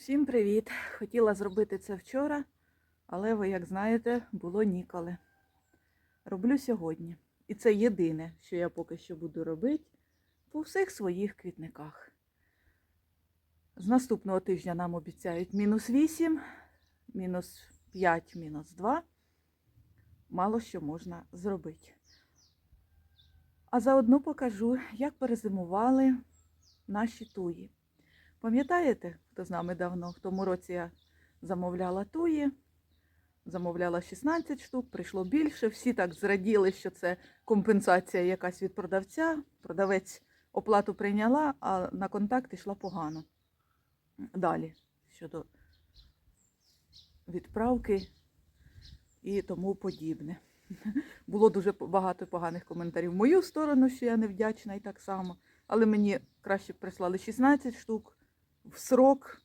Всім привіт! Хотіла зробити це вчора, але ви, як знаєте, було ніколи. Роблю сьогодні. І це єдине, що я поки що буду робити по всіх своїх квітниках. З наступного тижня нам обіцяють мінус 8, мінус 5, мінус 2. Мало що можна зробити. А заодно покажу, як перезимували наші туї. Пам'ятаєте, хто з нами давно? В тому році я замовляла туї, замовляла 16 штук, прийшло більше. Всі так зраділи, що це компенсація якась від продавця. Продавець оплату прийняла, а на контакт йшла погано. Далі щодо відправки і тому подібне. Було дуже багато поганих коментарів в мою сторону, що я невдячна і так само. Але мені краще прислали 16 штук в срок,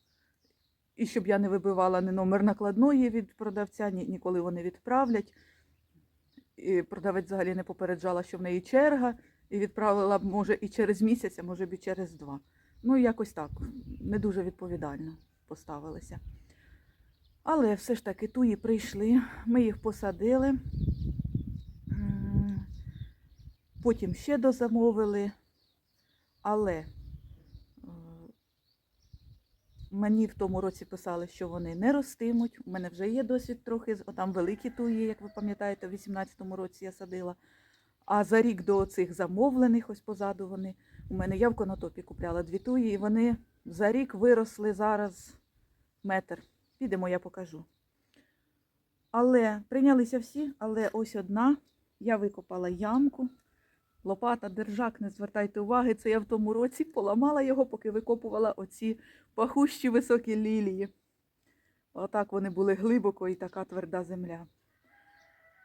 і щоб я не вибивала ні номер накладної від продавця, ні, ніколи вони відправлять. І продавець взагалі не попереджала, що в неї черга, і відправила б, може, і через місяць, а може б і через два. Ну, якось так, не дуже відповідально поставилися. Але все ж таки туї прийшли, ми їх посадили. Потім ще дозамовили. Але мені в тому році писали, що вони не ростимуть. У мене вже є досвід трохи, там великі туї, як ви пам'ятаєте, в 18-му році я садила. А за рік до цих замовлених, ось позаду вони, у мене я в конотопі купляла дві туї, і вони за рік виросли зараз метр. Підемо, я покажу. Але прийнялися всі, але ось одна. Я викопала ямку. Лопата, держак, не звертайте уваги, це я в тому році поламала його, поки викопувала оці пахущі високі лілії. Отак вони були глибоко і така тверда земля.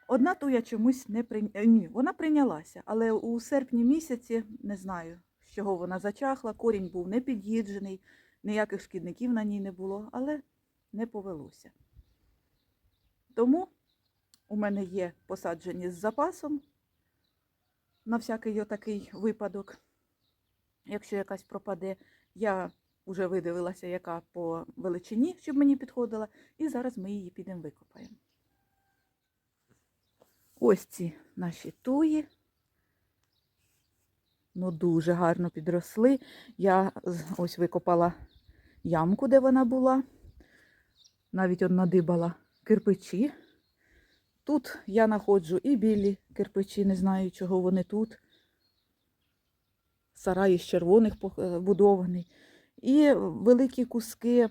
Одна туя чомусь не прийняла. Ні, вона прийнялася, але у серпні місяці не знаю, з чого вона зачахла. Корінь був не під'їджений, ніяких шкідників на ній не було, але не повелося. Тому у мене є посаджені з запасом на всякий такий випадок. Якщо якась пропаде, я вже видивилася, яка по величині, щоб мені підходила, і зараз ми її підемо викопаємо. Ось ці наші туї. Ну, дуже гарно підросли. Я ось викопала ямку, де вона була. Навіть надибала кирпичі. Тут я знаходжу і білі кирпичі, не знаю, чого вони тут. Сарай із червоних е, будований. І великі куски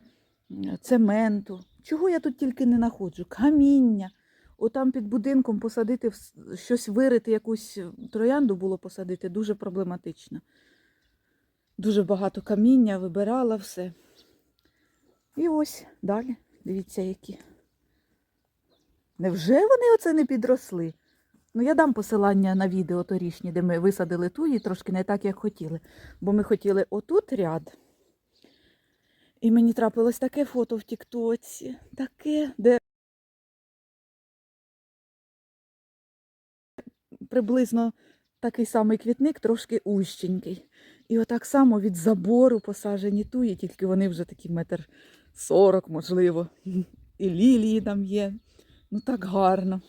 цементу. Чого я тут тільки не знаходжу? Каміння. Отам під будинком посадити щось вирити, якусь троянду було посадити, дуже проблематично. Дуже багато каміння, вибирала все. І ось далі. Дивіться, які. Невже вони оце не підросли? Ну, я дам посилання на відео торішнє, де ми висадили туї, трошки не так, як хотіли. Бо ми хотіли отут ряд. І мені трапилось таке фото в Тіктоці, таке, де приблизно такий самий квітник, трошки ущенький. І отак само від забору посаджені туї, тільки вони вже такі метр сорок, можливо. І лілії там є. Ну так гарно.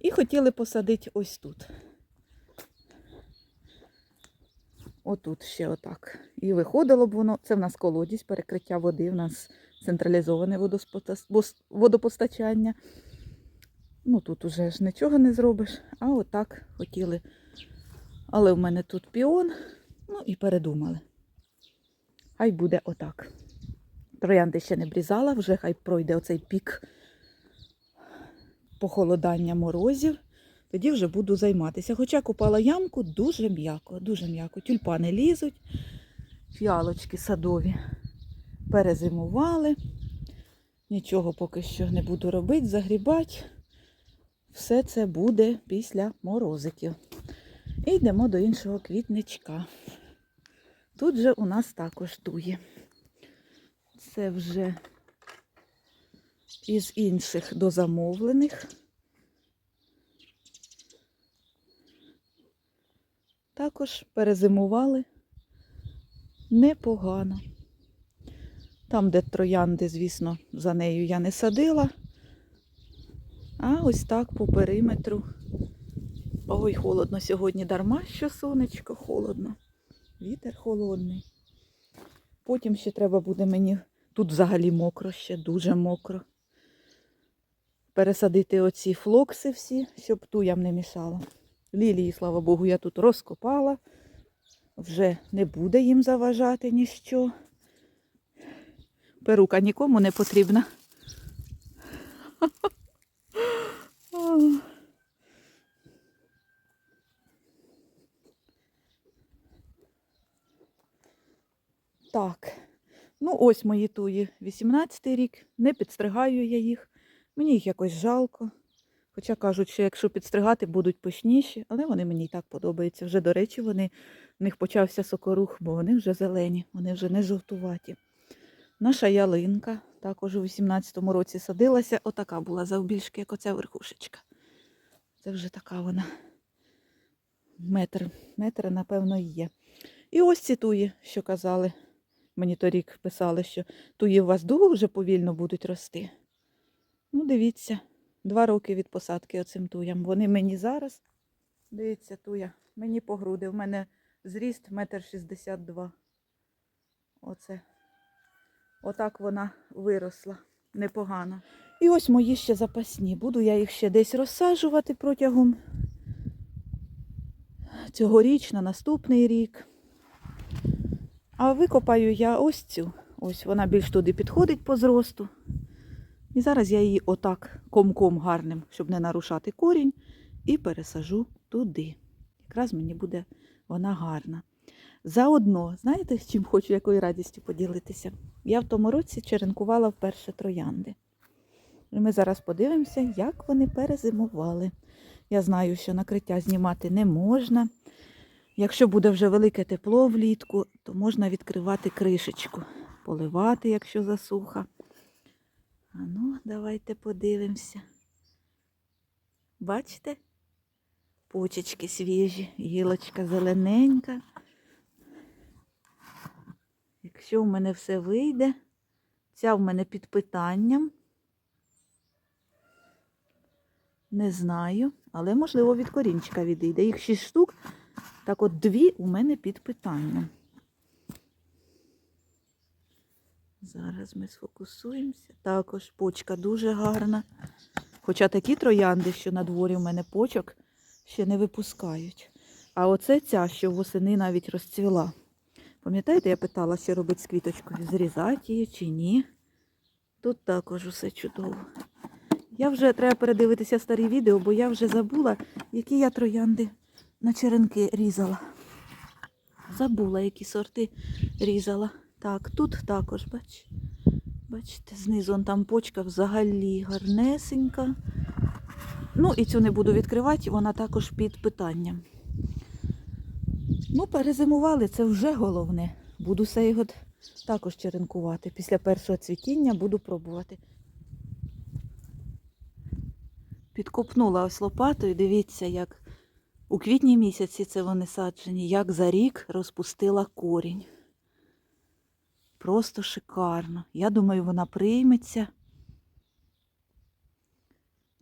І хотіли посадити ось тут. Отут ще отак. І виходило б воно, це в нас колодязь, перекриття води, в нас централізоване водопостачання. Ну тут уже ж нічого не зробиш, а отак хотіли. Але в мене тут піон, ну і передумали. Хай буде отак. Троянди ще не брізала, вже хай пройде оцей пік похолодання морозів. Тоді вже буду займатися. Хоча купала ямку дуже м'яко, дуже м'яко. Тюльпани лізуть, фіалочки садові перезимували. Нічого поки що не буду робити, загрібати. Все це буде після морозиків. І йдемо до іншого квітничка. Тут же у нас також тує. Це вже із інших дозамовлених. Також перезимували непогано. Там, де троянди, звісно, за нею я не садила. А ось так по периметру. Ой, холодно сьогодні дарма, що сонечко холодно. Вітер холодний. Потім ще треба буде мені, тут взагалі мокро ще, дуже мокро. Пересадити оці флокси всі, щоб туям не мішало. Лілії, слава Богу, я тут розкопала. Вже не буде їм заважати ніщо. Перука нікому не потрібна. Так, ну ось мої туї 18 рік. Не підстригаю я їх. Мені їх якось жалко. Хоча кажуть, що якщо підстригати, будуть пишніші, але вони мені і так подобаються. Вже, до речі, вони, в них почався сокорух, бо вони вже зелені, вони вже не жовтуваті. Наша ялинка також у 18-му році садилася. Отака була завбільшки, як оця верхушечка. Це вже така вона. Метр, метр, напевно, є. І ось ці туї, що казали. Мені торік писали, що туї у вас дуже повільно будуть рости. Ну, дивіться, два роки від посадки оцим туям. Вони мені зараз, дивіться, туя, мені по груди. У мене зріст метр шістдесят два. Оце. Отак вона виросла. Непогано. І ось мої ще запасні. Буду я їх ще десь розсаджувати протягом цьогоріч, на наступний рік. А викопаю я ось цю. Ось вона більш туди підходить по зросту. І зараз я її отак комком гарним, щоб не нарушати корінь, і пересажу туди. Якраз мені буде вона гарна. Заодно, знаєте, з чим хочу якою радістю поділитися? Я в тому році черенкувала вперше троянди. І ми зараз подивимося, як вони перезимували. Я знаю, що накриття знімати не можна. Якщо буде вже велике тепло влітку, то можна відкривати кришечку, поливати, якщо засуха. А ну, давайте подивимося. Бачите? Почечки свіжі, гілочка зелененька. Якщо в мене все вийде, ця в мене під питанням. Не знаю, але можливо від корінчика відійде. Їх шість штук, так от дві у мене під питанням. Зараз ми сфокусуємося. Також почка дуже гарна. Хоча такі троянди, що на дворі у мене почок, ще не випускають. А оце ця, що восени навіть розцвіла. Пам'ятаєте, я питала, що робити з квіточкою, зрізати її чи ні. Тут також усе чудово. Я вже треба передивитися старі відео, бо я вже забула, які я троянди на черенки різала. Забула, які сорти різала. Так, тут також, бач, бачите, знизу там почка взагалі гарнесенька. Ну, і цю не буду відкривати, вона також під питанням. Ну, перезимували, це вже головне. Буду його також черенкувати. Після першого цвітіння буду пробувати. Підкопнула ось лопатою, дивіться, як у квітні місяці це вони саджені, як за рік розпустила корінь. Просто шикарно. Я думаю, вона прийметься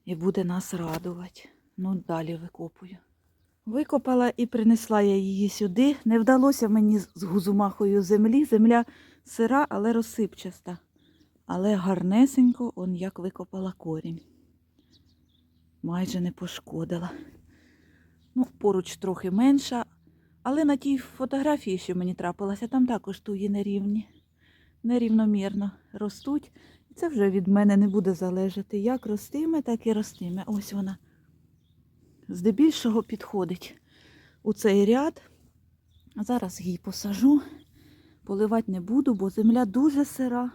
і буде нас радувати. Ну, далі викопую. Викопала і принесла я її сюди. Не вдалося мені з гузумахою землі. Земля сира, але розсипчаста. Але гарнесенько, он як викопала корінь. Майже не пошкодила. Ну, поруч трохи менша, але на тій фотографії, що мені трапилася, там також туї нерівні. Нерівномірно ростуть. І це вже від мене не буде залежати. Як ростиме, так і ростиме. Ось вона здебільшого підходить у цей ряд. А зараз її посажу. Поливати не буду, бо земля дуже сира.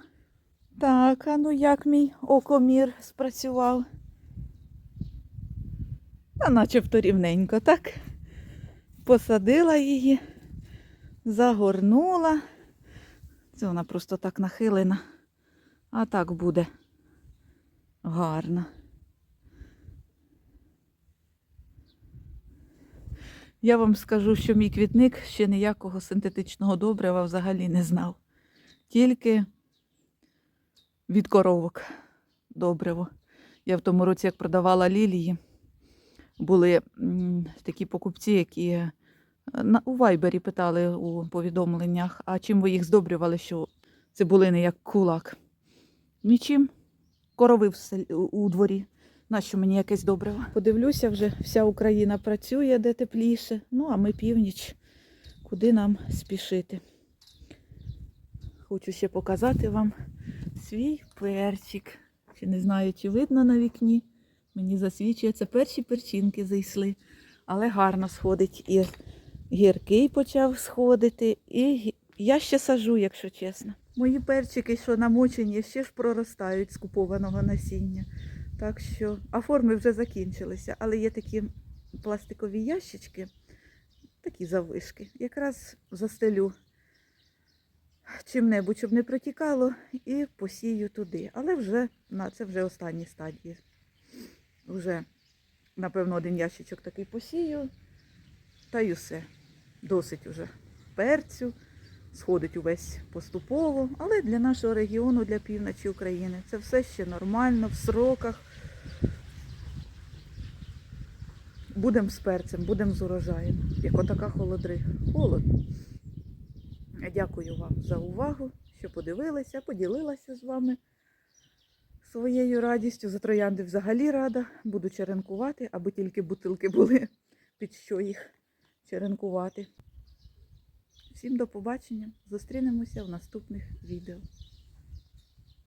Так, а ну як мій окомір спрацював? Та начебто рівненько, так? Посадила її, загорнула. Це вона просто так нахилена. А так буде гарно. Я вам скажу, що мій квітник ще ніякого синтетичного добрива взагалі не знав. Тільки від коровок добриво. Я в тому році, як продавала лілії, були такі покупці, які у Вайбері питали у повідомленнях, а чим ви їх здобрювали, що цибулини як кулак. Нічим. Корови у- дворі. Нащо мені якесь добриво? Подивлюся, вже вся Україна працює де тепліше. Ну, а ми північ. Куди нам спішити? Хочу ще показати вам свій перчик. Чи не знаю, чи видно на вікні. Мені засвічує, це перші перчинки зайшли. Але гарно сходить. І гіркий почав сходити. І я ще сажу, якщо чесно. Мої перчики, що намочені, ще ж проростають з купованого насіння. Так що, а форми вже закінчилися, але є такі пластикові ящички, такі завишки. Якраз застелю чим-небудь, щоб не протікало, і посію туди. Але вже на це вже останні стадії. Вже, напевно, один ящичок такий посію, та й усе. Досить уже перцю, сходить увесь поступово. Але для нашого регіону, для півночі України, це все ще нормально, в сроках. Будемо з перцем, будемо з урожаєм. Як отака холодрига. Холодно. Дякую вам за увагу, що подивилися, поділилася з вами своєю радістю. За троянди взагалі рада. Буду черенкувати, аби тільки бутилки були, під що їх черенкувати. Всім до побачення. Зустрінемося в наступних відео.